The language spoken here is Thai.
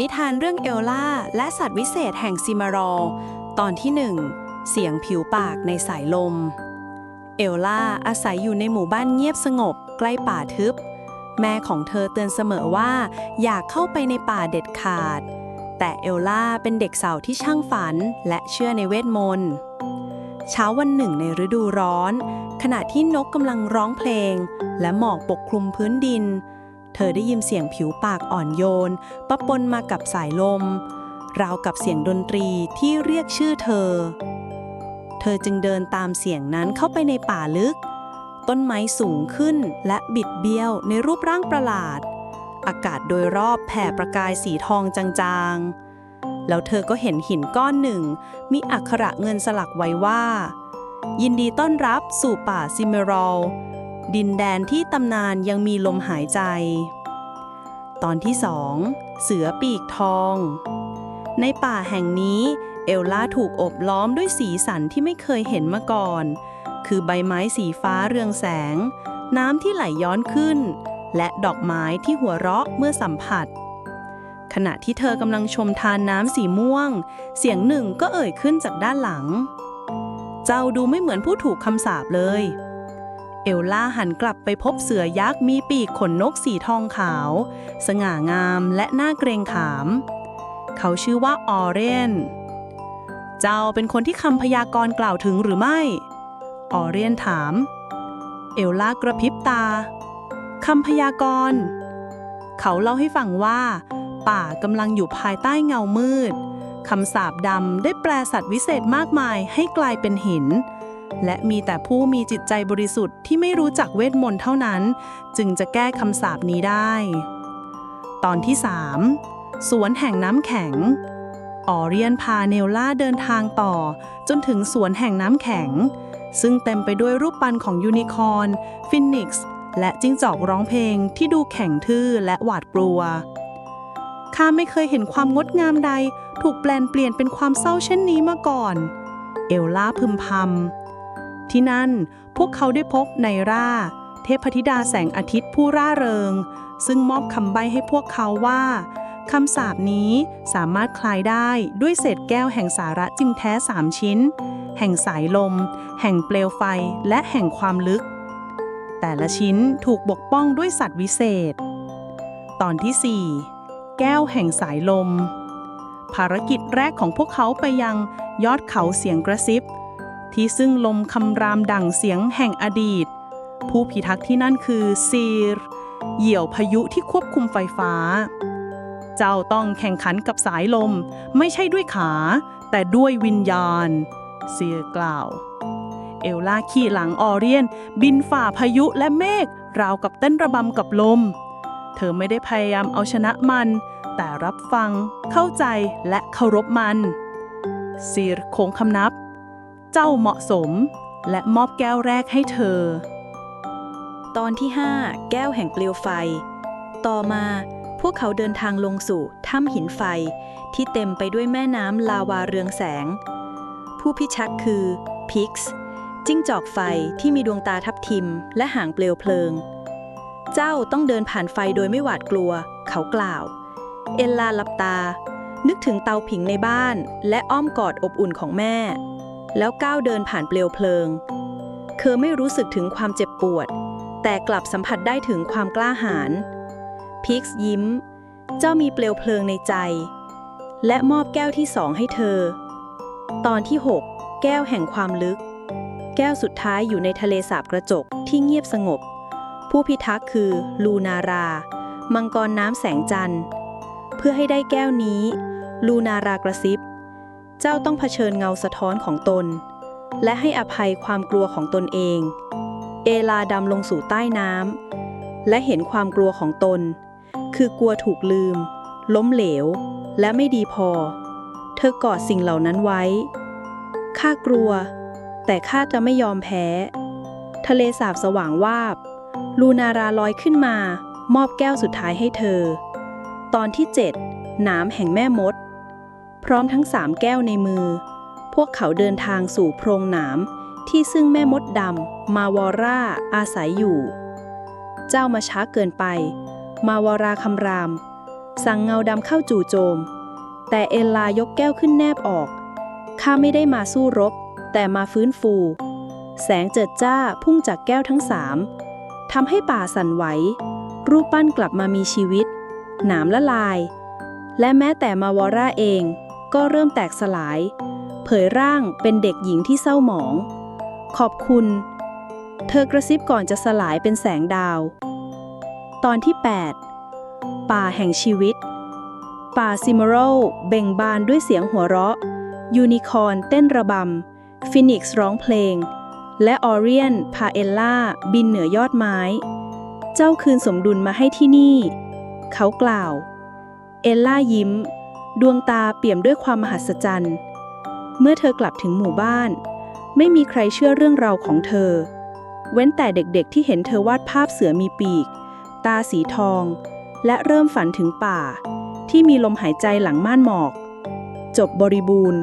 นิทานเรื่องเอลล่าและสัตว์วิเศษแห่งซิมารอ ตอนที่หนึ่งเสียงผิวปากในสายลม เอลล่าอาศัยอยู่ในหมู่บ้านเงียบสงบใกล้ป่าทึบ แม่ของเธอเตือนเสมอว่า อยากเข้าไปในป่าเด็ดขาด แต่เอลล่าเป็นเด็กสาวที่ช่างฝันและเชื่อในเวทมนต์เช้าวันหนึ่งในฤดูร้อน ขณะที่นกกำลังร้องเพลง และหมอกปกคลุมพื้นดิน เธอได้ยินเสียงผิวปากอ่อนโยนปะปนมากับสายลม ราวกับเสียงดนตรีที่เรียกชื่อเธอ เธอจึงเดินตามเสียงนั้นเข้าไปในป่าลึก ต้นไม้สูงขึ้นและบิดเบี้ยวในรูปร่างประหลาด อากาศโดยรอบแผ่ประกายสีทองจางๆ แล้วเธอก็เห็นหินก้อนหนึ่ง มีอักขระเงินสลักไว้ว่า ยินดีต้อนรับสู่ป่าซิเมรอลดินแดนที่ตำนานยังมีลมหายใจ ตอนที่สองเสือปีกทอง ในป่าแห่งนี้ เอลล่าถูกอบล้อมด้วยสีสันที่ไม่เคยเห็นมาก่อน คือใบไม้สีฟ้าเรืองแสง น้ำที่ไหลย้อนขึ้น และดอกไม้ที่หัวเราะเมื่อสัมผัส ขณะที่เธอกำลังชมทานน้ำสีม่วง เสียงหนึ่งก็เอ่ยขึ้นจากด้านหลัง เจ้าดูไม่เหมือนผู้ถูกคำสาปเลย เอลล่าหันกลับไปพบเสือยักษ์มีปีกขนนกสีทองขาว สง่างามและน่าเกรงขาม เขาชื่อว่าออเรน เจ้าเป็นคนที่คำพยากรณ์กล่าวถึงหรือไม่ ออเรนถาม เอลล่ากระพริบตาคำพยากรณ์ เขาเล่าให้ฟังว่า ป่ากำลังอยู่ภายใต้เงามืดคำสาปดำได้แปลสัตว์วิเศษมากมายให้กลายเป็นหิน และมีแต่ผู้มีจิตใจบริสุทธิ์ที่ไม่รู้จักเวทมนต์เท่านั้น จึงจะแก้คำสาปนี้ได้ ตอนที่ 3 สวนแห่งน้ำแข็ง ออเรียนพาเนลล่าเดินทางต่อ จนถึงสวนแห่งน้ำแข็ง ซึ่งเต็มไปด้วยรูปปั้นของยูนิคอร์นฟินิกซ์และจิ้งจอกร้องเพลงที่ดูแข็งทื่อและหวาดกลัวข้าไม่เคยเห็นความงดงามใด ถูกแปลนเปลี่ยนเป็นความเศร้าเช่นนี้มาก่อน เอลล่าพึมพำ ที่นั่นพวกเขาได้พบไนราเทพธิดาแสงอาทิตย์ผู้ร่าเริง ซึ่งมอบคำใบ้ให้พวกเขาว่าคำสาปนี้สามารถคลายได้ด้วยเศษแก้วแห่งสาระจริงแท้สามชิ้น แห่งสายลม แห่งเปลวไฟและแห่งความลึก แต่ละชิ้นถูกบกป้องด้วยสัตว์วิเศษ ตอนที่ 4 แก้วแห่งสายลม ภารกิจแรกของพวกเขาไปยังยอดเขาเสียงกระซิบ ที่ซึ่งลมคำรามดั่งเสียงแห่งอดีต ผู้พิทักษ์ที่นั่นคือซีร เหยี่ยวพายุที่ควบคุมไฟฟ้า เจ้าต้องแข่งขันกับสายลมไม่ใช่ด้วยขา แต่ด้วยวิญญาณ ซีร์กล่าว เอลล่าขี่หลังออเรียน บินฝ่าพายุและเมฆราวกับเต้นระบำกับลม เธอไม่ได้พยายามเอาชนะมัน แต่รับฟัง เข้าใจและเคารพมัน ซีรโค้งคำนับ เจ้าเหมาะสม และมอบแก้วแรกให้เธอ ตอนที่ 5 แก้วแห่งเปลวไฟ ต่อมาพวกเขาเดินทางลงสู่ถ้ำหินไฟ ที่เต็มไปด้วยแม่น้ำลาวาเรืองแสง ผู้พิชักคือพิกส์จิ้งจอกไฟที่มีดวงตาทับทิม และหางเปลวเพลิง เจ้าต้องเดินผ่านไฟโดยไม่หวาดกลัว เขากล่าว เอลลาหลับตา นึกถึงเตาผิงในบ้าน และอ้อมกอดอบอุ่นของแม่ แล้วก้าวเดินผ่านเปลวเพลิง เธอไม่รู้สึกถึงความเจ็บปวด แต่กลับสัมผัสได้ถึงความกล้าหาญพิกส์ยิ้ม เจ้ามีเปลวเพลิงในใจ และมอบแก้วที่สองให้เธอ ตอนที่ 6 แก้วแห่งความลึก แก้วสุดท้ายอยู่ในทะเลสาบกระจกที่เงียบสงบ ผู้พิทักษ์คือลูนารา มังกรน้ำแสงจันทร์ เพื่อให้ได้แก้วนี้ ลูนารากระซิบ เจ้าต้องเผชิญเงาสะท้อนของตน และให้อภัยความกลัวของตนเอง เอลาดำลงสู่ใต้น้ำและเห็นความกลัวของตน คือกลัวถูกลืม ล้มเหลว และไม่ดีพอ เธอกอดสิ่งเหล่านั้นไว้ ข้ากลัว แต่ข้าจะไม่ยอมแพ้ ทะเลสาบสว่างวาบ ลูนาราลอยขึ้นมา มอบแก้วสุดท้ายให้เธอ ตอนที่7หนามแห่งแม่มด พร้อมทั้งสามแก้วในมือ พวกเขาเดินทางสู่โพรงหนามที่ซึ่งแม่มดดำมาวอร่าอาศัยอยู่ เจ้ามาช้าเกินไป มาวาราคำราม สั่งเงาดำเข้าจู่โจม แต่เอลลายกแก้วขึ้นแนบออกข้าไม่ได้มาสู้รบ แต่มาฟื้นฟู แสงเจิดจ้าพุ่งจากแก้วทั้งสามทำให้ป่าสั่นไหว รูปปั้นกลับมามีชีวิต หนามละลาย และแม้แต่มาวอร่าเอง ก็เริ่มแตกสลาย เผยร่างเป็นเด็กหญิงที่เศร้าหมอง ขอบคุณ เธอกระซิบก่อนจะสลายเป็นแสงดาว ตอนที่ 8 ป่าแห่งชีวิต ป่าซิมโรเบ่งบานด้วยเสียงหัวเราะ ยูนิคอร์นเต้นระบำฟินิกซ์ร้องเพลง และออเรียนพาเอลล่าบินเหนือยอดไม้ เจ้าคืนสมดุลมาให้ที่นี่ เขากล่าว เอลล่ายิ้ม ดวงตาเปี่ยมด้วยความมหัศจรรย์ เมื่อเธอกลับถึงหมู่บ้าน ไม่มีใครเชื่อเรื่องราวของเธอ เว้นแต่เด็กๆที่เห็นเธอวาดภาพเสือมีปีก ตาสีทอง และเริ่มฝันถึงป่า ที่มีลมหายใจหลังม่านหมอก จบบริบูรณ์